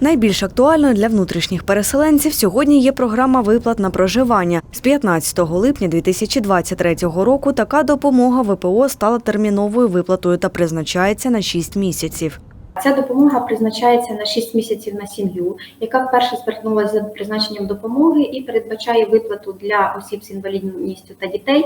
Найбільш актуальною для внутрішніх переселенців сьогодні є програма виплат на проживання. З 15 липня 2023 року така допомога ВПО стала терміновою виплатою та призначається на 6 місяців. Ця допомога призначається на 6 місяців на сім'ю, яка вперше звернулася за призначенням допомоги і передбачає виплату для осіб з інвалідністю та дітей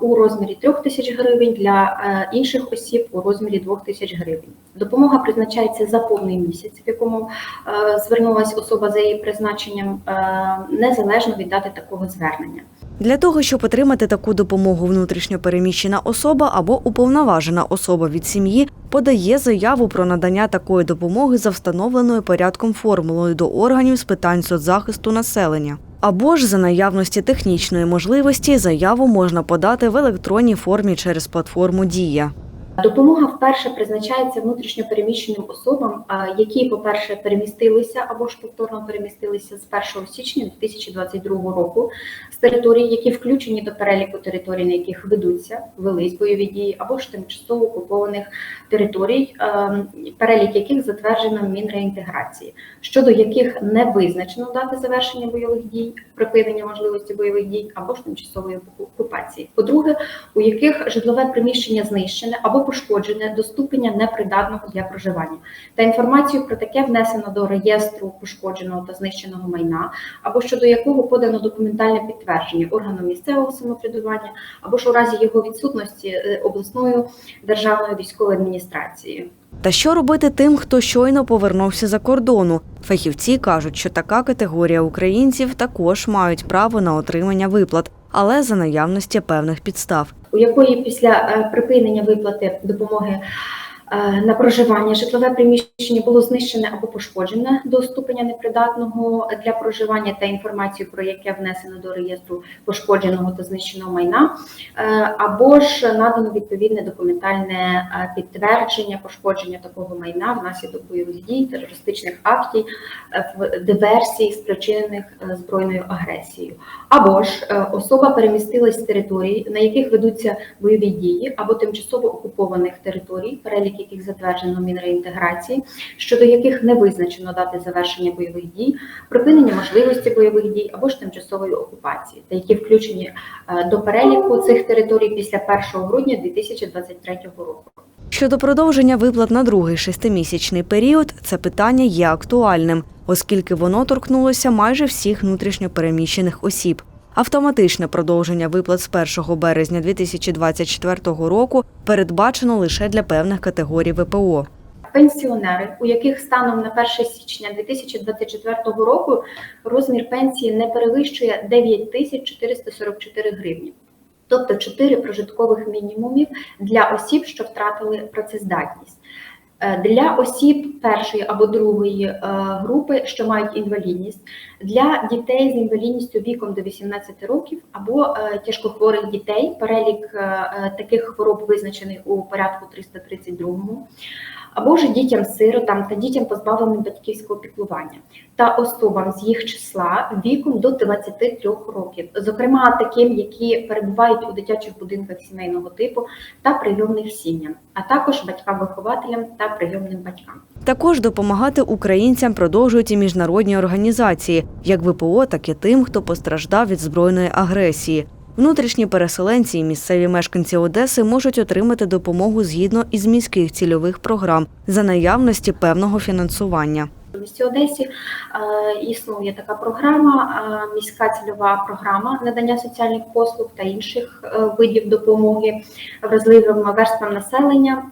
у розмірі 3 тисяч гривень, для е, інших осіб у розмірі 2 тисяч гривень. Допомога призначається за повний місяць, в якому е, звернулася особа за її призначенням, е, незалежно від дати такого звернення. Для того, щоб отримати таку допомогу внутрішньопереміщена особа або уповноважена особа від сім'ї подає заяву про надання такої допомоги за встановленою порядком формулою до органів з питань соцзахисту населення. Або ж за наявності технічної можливості заяву можна подати в електронній формі через платформу Дія. Допомога вперше призначається внутрішньо переміщеним особам, які, по-перше, перемістилися або ж повторно перемістилися з 1 січня 2022 року з територій, які включені до переліку територій, на яких ведуться велись бойові дії, або ж тимчасово окупованих територій, перелік яких затверджено Мінреінтеграції, щодо яких не визначено дати завершення бойових дій, припинення можливості бойових дій або ж тимчасової окупації. По-друге, у яких житлове приміщення знищене або пошкоджене до ступеня непридатного для проживання, та інформацію про таке внесено до реєстру пошкодженого та знищеного майна, або щодо якого подано документальне підтвердження органу місцевого самоврядування, або ж у разі його відсутності е, обласною державною військовою адміністрацією. Та що робити тим, хто щойно повернувся за кордону? Фахівці кажуть, що така категорія українців також мають право на отримання виплат, але за наявності певних підстав. У якої після е, припинення виплати допомоги на проживання житлове приміщення було знищене або пошкоджене до ступеня непридатного для проживання та інформацію про яке внесено до реєстру пошкодженого та знищеного майна, е, або ж надано відповідне документальне е, підтвердження пошкодження такого майна внаслідок бойових дій, терористичних актів, е, диверсій, спричинених е, збройною агресією. Або ж е, особа перемістилась з територій, на яких ведуться бойові дії, або тимчасово окупованих територій, перелік яких затверджено Мінреінтеграції, щодо яких не визначено дати завершення бойових дій, припинення можливості бойових дій або ж тимчасової окупації, та які включені е, до переліку цих територій після 1 грудня 2023 року. Щодо продовження виплат на другий шестимісячний період, це питання є актуальним, оскільки воно торкнулося майже всіх внутрішньопереміщених осіб. Автоматичне продовження виплат з 1 березня 2024 року передбачено лише для певних категорій ВПО. Пенсіонери, у яких станом на 1 січня 2024 року розмір пенсії не перевищує 9444 гривні, тобто 4 прожиткових мінімумів для осіб, що втратили працездатність. Е, Для осіб першої або другої е, групи, що мають інвалідність, для дітей з інвалідністю віком до 18 років або е, тяжкохворих дітей, перелік таких хвороб визначений у порядку 332 або ж дітям-сиротам та дітям позбавленим батьківського піклування та особам з їх числа віком до 23 років, зокрема таким, які перебувають у дитячих будинках сімейного типу та прийомних сім'ям, а також батькам-вихователям та прийомним батькам. Також допомагати українцям продовжують і міжнародні організації, як ВПО, так і тим, хто постраждав від збройної агресії. Внутрішні переселенці і місцеві мешканці Одеси можуть отримати допомогу згідно із міських цільових програм за наявності певного фінансування. У місті Одесі е, існує така програма, е, міська цільова програма надання соціальних послуг та інших е, видів допомоги вразливим верствам населення.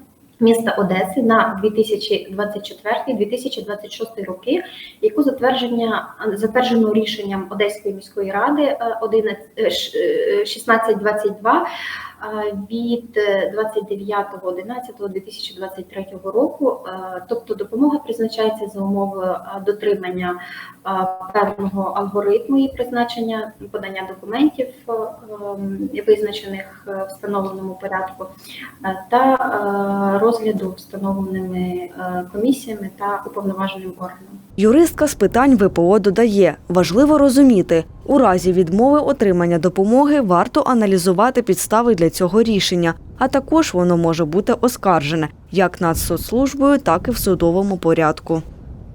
Міста Одеси на 2024-2026 роки, яку затвердження затверджено рішенням Одеської міської ради е, 11 е, ш- е, 1622 е, від 29.11.2023 року. Е, Тобто допомога призначається за умови е, дотримання е, певного алгоритму і призначення подання документів, е, визначених е, в встановленому порядку, е, та е, розгляду встановленими е, комісіями та уповноваженим органом. Юристка з питань ВПО додає, важливо розуміти, у разі відмови отримання допомоги варто аналізувати підстави для цього рішення, а також воно може бути оскаржене як Нацсоцслужбою, так і в судовому порядку.